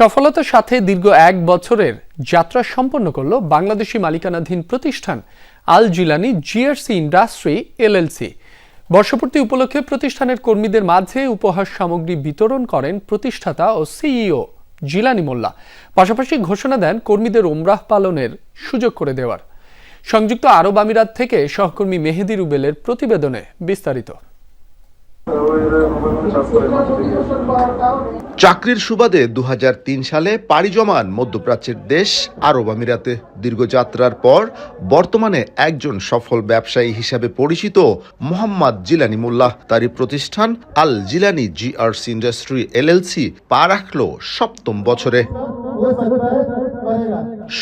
সফলতার সাথে দীর্ঘ এক বছরের যাত্রা সম্পন্ন করল বাংলাদেশি মালিকানাধীন প্রতিষ্ঠান Al Jilani GRC industry LLC. বর্ষপূর্তি উপলক্ষে প্রতিষ্ঠানের কর্মীদের মাঝে উপহার সামগ্রী বিতরণ করেন প্রতিষ্ঠাতা ও সিইও জিলানি মোল্লা। পাশাপাশি ঘোষণা দেন কর্মীদের ওমরাহ পালনের সুযোগ করে দেওয়ার। সংযুক্ত আরব আমিরাত থেকে সহকর্মী মেহেদি রুবেলের প্রতিবেদনে বিস্তারিত। চাকরির সুবাদে দু হাজার তিন সালে পাড়ি জমান মধ্যপ্রাচ্যের দেশ আরব আমিরাতে। দীর্ঘযাত্রার পর বর্তমানে একজন সফল ব্যবসায়ী হিসাবে পরিচিত মোহাম্মদ জিলানি মোল্লাহ তারই প্রতিষ্ঠান Al Jilani GRC industry LLC পা রাখল সপ্তম বছরে।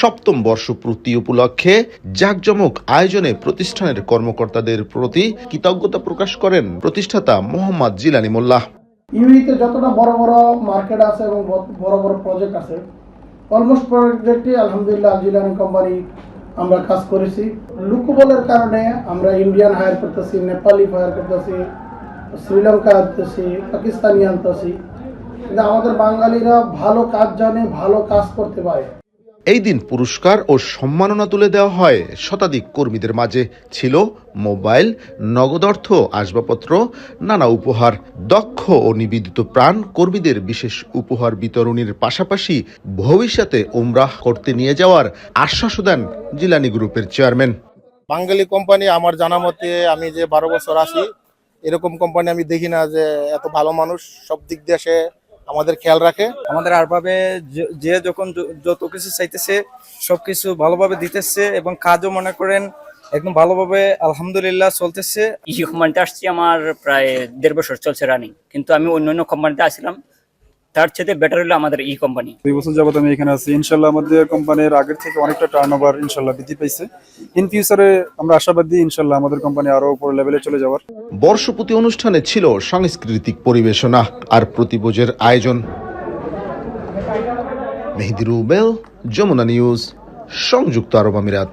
সপ্তম বর্ষপূর্তি উপলক্ষে জাঁকজমক আয়োজনে প্রতিষ্ঠানের কর্মকর্তাদের প্রতি কৃতজ্ঞতা প্রকাশ করেন প্রতিষ্ঠাতা মোহাম্মদ জিলানি মোল্লাহ ইউইতে যতটা বড় বড় মার্কেট আছে এবং বড় বড় প্রজেক্ট আছে অলমোস্ট প্রজেক্টই আলহামদুলিল্লাহ জিলানি কোম্পানি আমরা কাজ করেছি। লুকুবলের কারণে আমরা ইন্ডিয়ান হায়ার করতেছি নেপালি হায়ার করতেছি শ্রীলঙ্কা আনতেছি পাকিস্তানি আনতেছি। কিন্তু আমাদের বাঙালিরা ভালো কাজ জানে, ভালো কাজ করতে পারে। এই দিন পুরস্কার ও সম্মাননা তুলে দেওয়া হয় শতাধিক কর্মীদের মাঝে। ছিল মোবাইল, নগদ অর্থ, আসবাবপত্র, নানা উপহার। দক্ষ ও নিবেদিত প্রাণ কর্মীদের বিশেষ উপহার বিতরণের পাশাপাশি ভবিষ্যতে ওমরাহ করতে নিয়ে যাওয়ার আশ্বাসও দেন জিলানি গ্রুপের চেয়ারম্যান। বাঙালি কোম্পানি আমার জানা মতে আমি যে বারো বছর আছি, এরকম কোম্পানি আমি দেখি না যে এত ভালো মানুষ। সব দিক সে আমাদের খেয়াল রাখে। আমাদের আরভাবে যে- যে যখন যত কিছু চাইতেছে সবকিছু ভালোভাবে দিতেছে এবং কাজও মনে করেন একদম ভালোভাবে আলহামদুলিল্লাহ চলতেছে। ই কোম্পানিতে আসছি আমার প্রায় দেড় বছর চলছে রানিং কিন্তু আমি অন্য অন্য কোম্পানিতে আসছিলাম তার চেয়ে বেটার হলো আমাদের ই কোম্পানি দুই বছর যাবত আমি এখানে আছি। ইনশাল্লাহ আমাদের কোম্পানির আগের থেকে অনেকটা টার্ন ওভার ইনশাল্লাহ বৃদ্ধি পাইছে। ইন ফিউচারে আমরা আশাবাদী ইনশাল্লাহ আমাদের কোম্পানি আরও উপর লেভেলে চলে যাওয়ার। বর্ষপতি অনুষ্ঠানে ছিল সাংস্কৃতিক পরিবেশনা আর প্রতিভোজের আয়োজন। মেহেদি রুবেল যমুনা নিউজ সংযুক্ত আরব আমিরাত।